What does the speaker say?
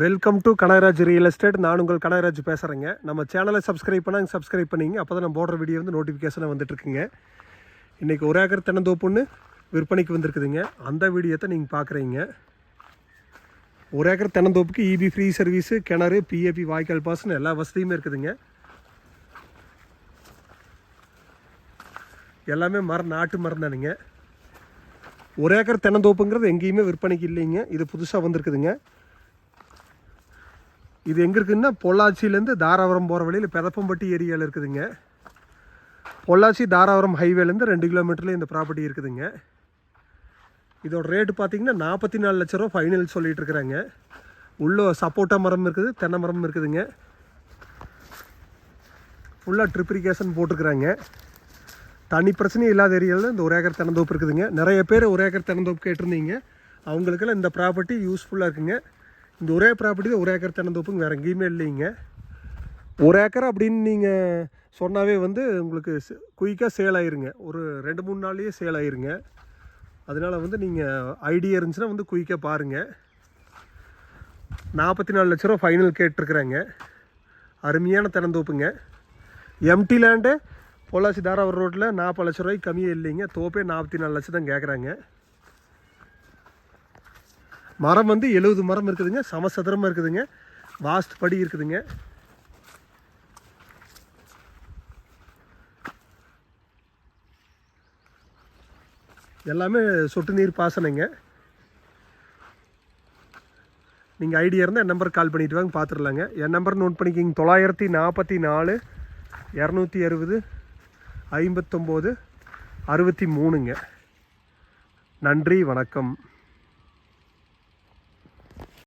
Welcome to Kanagaraj real estate நான் உங்கள் கனகராஜ் பேசுகிறேங்க நம்ம சேனலை சப்ஸ்கிரைப் பண்ணாங்க சப்ஸ்கிரைப் பண்ணிங்க. அப்போ தான் நம்ம போடுற வீடியோ வந்து நோட்டிஃபிகேஷனாக வந்துட்டுருக்குங்க இன்றைக்கி ஒரு ஏக்கர் தென்னந்தோப்புன்னு விற்பனைக்கு வந்திருக்குதுங்க. அந்த வீடியோத்தை நீங்கள் பார்க்குறீங்க ஒரு ஏக்கர் தென்னந்தோப்புக்கு இபி ஃப்ரீ சர்வீஸு கிணறு பிஏபி வாய்க்கால் பாஸ்னு எல்லா வசதியுமே இருக்குதுங்க. எல்லாமே மரம் நாட்டு மரம் தானுங்க. ஒரு ஏக்கர் தென்னந்தோப்புங்கிறது எங்கேயுமே விற்பனைக்கு இல்லைங்க. இது புதுசாக வந்திருக்குதுங்க. இது எங்கே இருக்குதுன்னா பொள்ளாச்சியிலேருந்து தாராபுரம் போகிற வழியில் பெதப்பம்பட்டி ஏரியாவில் இருக்குதுங்க. பொள்ளாச்சி தாராபுரம் ஹைவேலேருந்து ரெண்டு கிலோமீட்டரில் இந்த ப்ராப்பர்ட்டி இருக்குதுங்க. இதோட ரேட்டு பார்த்தீங்கன்னா நாற்பத்தி நாலு லட்ச ரூபா ஃபைனல் சொல்லிகிட்ருக்குறாங்க இருக்கிறாங்க. சப்போட்டா மரம் இருக்குது தென்னை மரம் இருக்குதுங்க. ஃபுல்லாக ட்ரிப்ரிகேஷன் போட்டிருக்கிறாங்க தனி பிரச்சனையும் இல்லாத ஏரியாவில் இந்த ஒரு ஏக்கர் தென்னந்தோப்பு இருக்குதுங்க. நிறைய பேர் ஒரு ஏக்கர் தென்னந்தோப்பு கேட்டிருந்தீங்க. அவங்களுக்கெல்லாம் இந்த ப்ராப்பர்ட்டி யூஸ்ஃபுல்லாக இருக்குங்க. இந்த ஒரே ப்ராப்பர்ட்டி தான் ஒரு ஏக்கர் தென்னந்தோப்புங்க வேறு எங்கேயுமே இல்லைங்க. ஒரு ஏக்கர் அப்படின்னு நீங்கள் சொன்னாவே வந்து உங்களுக்கு குயிக்காக சேல் ஆயிருங்க. ஒரு ரெண்டு மூணு நாள்லேயே சேல் ஆயிருங்க. அதனால் வந்து நீங்கள் ஐடியா இருந்துச்சுன்னா வந்து குயிக்காக பாருங்கள் நாற்பத்தி நாலு லட்ச ரூபா ஃபைனல் கேட்டிருக்குறாங்க. அருமையான திறந்தோப்புங்க எம்டி லேண்டு பொள்ளாச்சி தாராவூர் ரோட்டில் நாற்பது லட்ச ரூபாய்க்கு கம்மியே இல்லைங்க. தோப்பே நாற்பத்தி நாலு லட்சம் தான் கேட்குறாங்க மரம் வந்து எழுபது மரம் இருக்குதுங்க சமசதுரமாக இருக்குதுங்க. வாஸ்து படி இருக்குதுங்க. எல்லாமே சொட்டு நீர் பாசனங்க. நீங்கள் ஐடியா இருந்தால் என் நம்பருக்கு கால் பண்ணிட்டு வாங்க பார்த்துடலாங்க என் நம்பர் நோட் பண்ணிக்கிங்க தொள்ளாயிரத்தி நாற்பத்தி நாலு இரநூத்தி அறுபது ஐம்பத்தொம்போது அறுபத்தி மூணுங்க. நன்றி வணக்கம்.